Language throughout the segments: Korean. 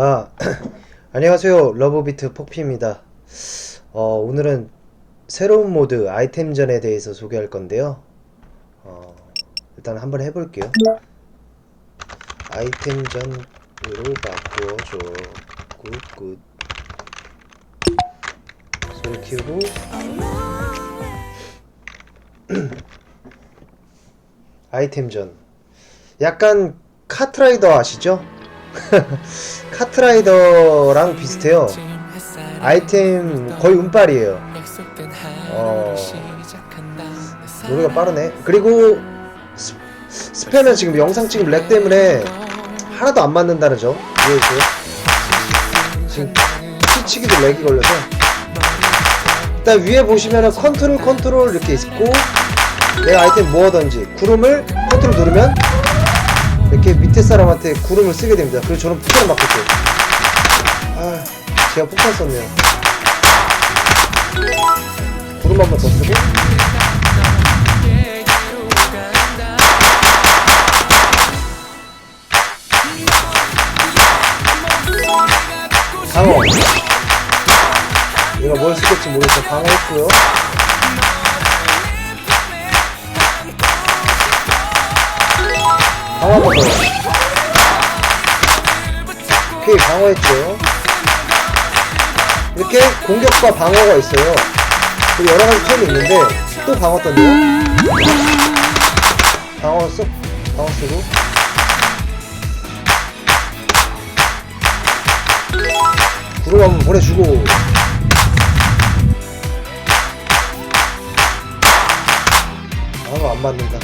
아, 안녕하세요. 러브비트 폭피입니다. 어, 오늘은 새로운 모드 아이템전에 대해서 소개할 건데요. 어, 일단 한번 해볼게요. 아이템전으로 바꾸어줘. 굿굿. 소리 키우고. 아이템전. 약간 카트라이더 아시죠? 카트라이더랑 비슷해요. 아이템 거의 운빨이에요. 어, 노래가 빠르네. 그리고 스, 스패는 지금 영상 찍은 렉 때문에 하나도 안 맞는다는 점 이해해주세요. 지금 키치기도 렉이 걸려서 일단 위에 보시면은 컨트롤 컨트롤 이렇게 있고 내가 아이템 뭐하던지 구름을 컨트롤 누르면 이렇게 밑에 사람한테 구름을 쓰게 됩니다. 그리고 저는 폭탄을 맞겠죠. 아, 제가 폭탄 썼네요. 구름 한 번 더 쓰고. 방어. 얘가 뭘 쓰겠지 모르겠어. 방어했고요. 방어 더. 오케이, 방어했죠. 이렇게 공격과 방어가 있어요. 그리고 여러 가지 템이 있는데, 또 방어 떴네요. 방어 쓰, 방어 쓰고. 구름 한번 보내주고. 방어가 안 맞는다.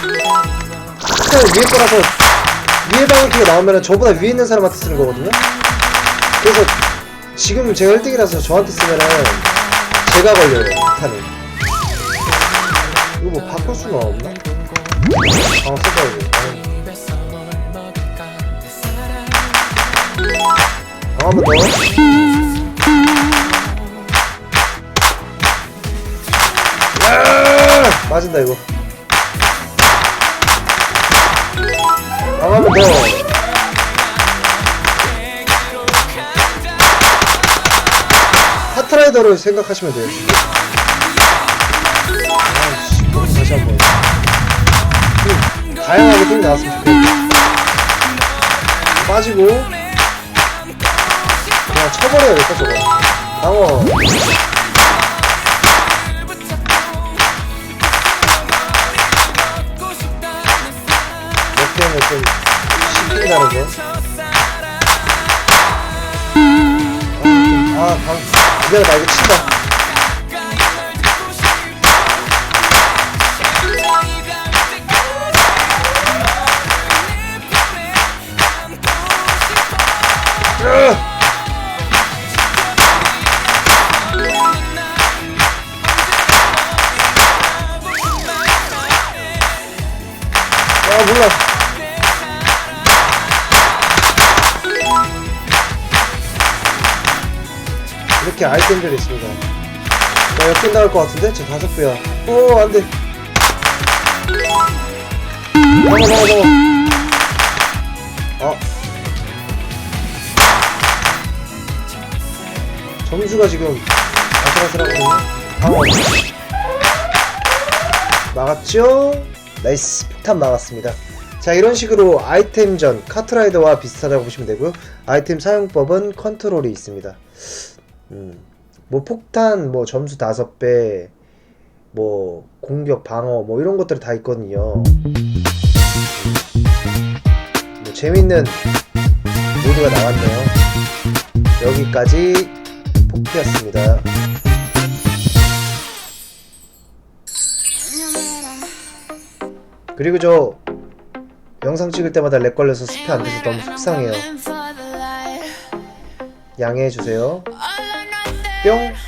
스타일 위에 거라서 위에 방울키가 나오면 저보다 위에 있는 사람한테 쓰는 거거든요. 그래서 지금 제가 1등이라서 저한테 쓰면은 제가 걸려요, 탄을. 이거 뭐 바꿀 수가 없나? 아, 써봐야지. 아, 한번 더. 야! 맞은다, 이거. 아, 한번 더. 하트라이더를 생각하시면 돼요. 아이씨, 다시 한 번. 좀 다양하게 좀 나왔으면 좋겠네. 빠지고. 그냥 쳐버려야겠다, 저거. 방어. 거. 아, 아, 방, 기다려, 나 이거 친다. 으! 아, 몰라. 이렇게 아이템들이 있습니다. 나 역전 나올 것 같은데? 저 다섯 배야. 오, 안 돼. 넘어, 넘어, 넘어. 어. 점수가 지금 아슬아슬하거든요. 방어. 막았죠? 나이스. 폭탄 막았습니다. 자, 이런 식으로 아이템전, 카트라이더와 비슷하다고 보시면 되고요. 아이템 사용법은 컨트롤이 있습니다. 음, 뭐 폭탄, 뭐 점수 다섯 배, 뭐 공격, 방어, 뭐 이런 것들이 다 있거든요. 뭐 재밌는 모드가 나왔네요. 여기까지 폭피였습니다. 그리고 저 영상 찍을 때마다 렉 걸려서 스페 안 돼서 너무 속상해요. 양해해 주세요. 뿅.